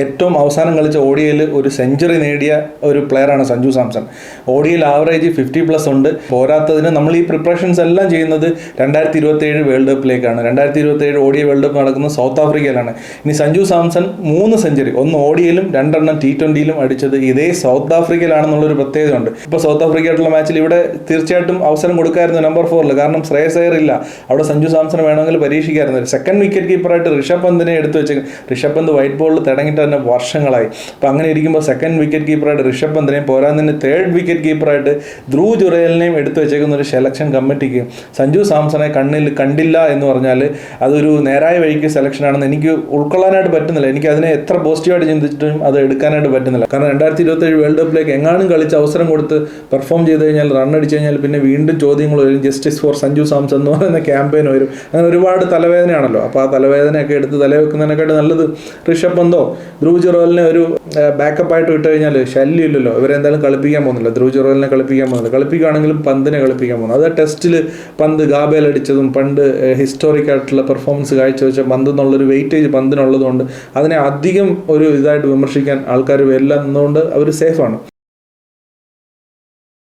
ഏറ്റവും അവസാനം കളിച്ച ഓഡിയയിൽ ഒരു സെഞ്ചുറി നേടിയ ഒരു പ്ലെയറാണ് സഞ്ജു സാംസൺ. ഓഡിയയിൽ ആവറേജ് ഫിഫ്റ്റി പ്ലസ് ഉണ്ട്. പോരാത്തതിന് നമ്മൾ ഈ പ്രിപ്പറേഷൻസ് എല്ലാം ചെയ്യുന്നത് രണ്ടായിരത്തി ഇരുപത്തി ഏഴ് വേൾഡ് കപ്പിലേക്കാണ് രണ്ടായിരത്തി ഇരുപത്തി ഏഴ് ഓഡിയ വേൾഡ് കപ്പ് നടക്കുന്നത് സൗത്ത് ആഫ്രിക്കയിലാണ് ഇനി സഞ്ജു സാംസൺ മൂന്ന് സെഞ്ചുറി ഒന്ന് ഓഡിയയിലും രണ്ടെണ്ണം ടി ട്വന്റിയിലും അടിച്ചത് ഇതേ സൗത്ത് ആഫ്രിക്കയിലാണെന്നുള്ളൊരു പ്രത്യേകതയുണ്ട്. ഇപ്പോൾ സൗത്ത് ആഫ്രിക്കയായിട്ടുള്ള മാച്ചിൽ ഇവിടെ തീർച്ചയായിട്ടും അവസരം കൊടുക്കായിരുന്നു നമ്പർ ഫോറിൽ കാരണം ശ്രേയസ് അയർ ഇല്ല. അവിടെ സഞ്ജു സാംസൺ വേണമെങ്കിൽ പരീക്ഷിക്കായിരുന്നു. സെക്കൻഡ് വിക്കറ്റ് കീപ്പറായിട്ട് ഋഷഭ് പന്തിനെ എടുത്തു വെച്ചേക്കും ഋഷഭ് പന്ത് വൈറ്റ് ബോളിൽ തിടങ്ങിയിട്ട് തന്നെ വർഷങ്ങളായി. അപ്പോൾ അങ്ങനെ ഇരിക്കുമ്പോൾ സെക്കൻഡ് വിക്കറ്റ് കീപ്പറായിട്ട് ഋഷഭ് പന്തിനെയും പോരാൻ തന്നെ തേർഡ് വിക്കറ്റ് കീപ്പറായിട്ട് ധ്രുവ് ജുറേലിനെയും എടുത്തു വെച്ചേക്കുന്ന ഒരു സെലക്ഷൻ കമ്മിറ്റിക്ക് സഞ്ജു സാംസണെ കണ്ണിൽ കണ്ടില്ല എന്ന് പറഞ്ഞാൽ അതൊരു നേരായ വഴിക്ക് സെലക്ഷനാണെന്ന് എനിക്ക് ഉൾക്കൊള്ളാനായിട്ട് പറ്റുന്നില്ല. എനിക്ക് അതിനെ എത്ര പോസിറ്റീവായിട്ട് ചിന്തിച്ചിട്ടും അത് എടുക്കാനായിട്ട് പറ്റുന്നില്ല. കാരണം രണ്ടായിരത്തി ഇരുപത്തേഴ് വേൾഡ് കപ്പിലേക്ക് എങ്ങാനും കളിച്ച് അവസരം കൊടുത്ത് പെർഫോം ചെയ്ത് കഴിഞ്ഞാൽ റൺ അടിച്ചു കഴിഞ്ഞാൽ പിന്നെ വീണ്ടും ചോദ്യങ്ങൾ വരും. ജസ്റ്റിസ് ഫോർ സഞ്ജു സാംസൺ എന്ന് പറയുന്ന ക്യാമ്പയിൻ വരും. അങ്ങനെ ഒരുപാട് തലവേദനയാണല്ലോ. അപ്പോൾ ആ തലവേദനയൊക്കെ എടുത്ത് തലവെക്കുന്നതിനെക്കാട്ട് നല്ലത് ഋഷഭ് പന്തോ? ധ്രുവ് ജുറോലിനെ ഒരു ബാക്കപ്പ് ആയിട്ട് വിട്ട് കഴിഞ്ഞാൽ ശല്യമില്ലല്ലോ. ഇവരെന്തായാലും കളിപ്പിക്കാൻ പോകുന്നില്ല. ധ്രുവ് ജുറോലിനെ കളിപ്പിക്കാൻ പോകുന്നില്ല. കളിപ്പിക്കുകയാണെങ്കിലും പന്തിനെ കളിപ്പിക്കാൻ പോകുന്നു. അത് ടെസ്റ്റിൽ പന്ത് ഗാബേൽ അടിച്ചതും പണ്ട് ഹിസ്റ്റോറിക് ആയിട്ടുള്ള പെർഫോമൻസ് കാഴ്ചവെച്ച പന്ത് എന്നുള്ളൊരു വെയിറ്റേജ് പന്തിനുള്ളതുകൊണ്ട് അതിനെ അധികം ഒരു ഇതായിട്ട് വിമർശിക്കാൻ ആൾക്കാർ വരില്ല. എന്നതുകൊണ്ട് അവർ സേഫാണ്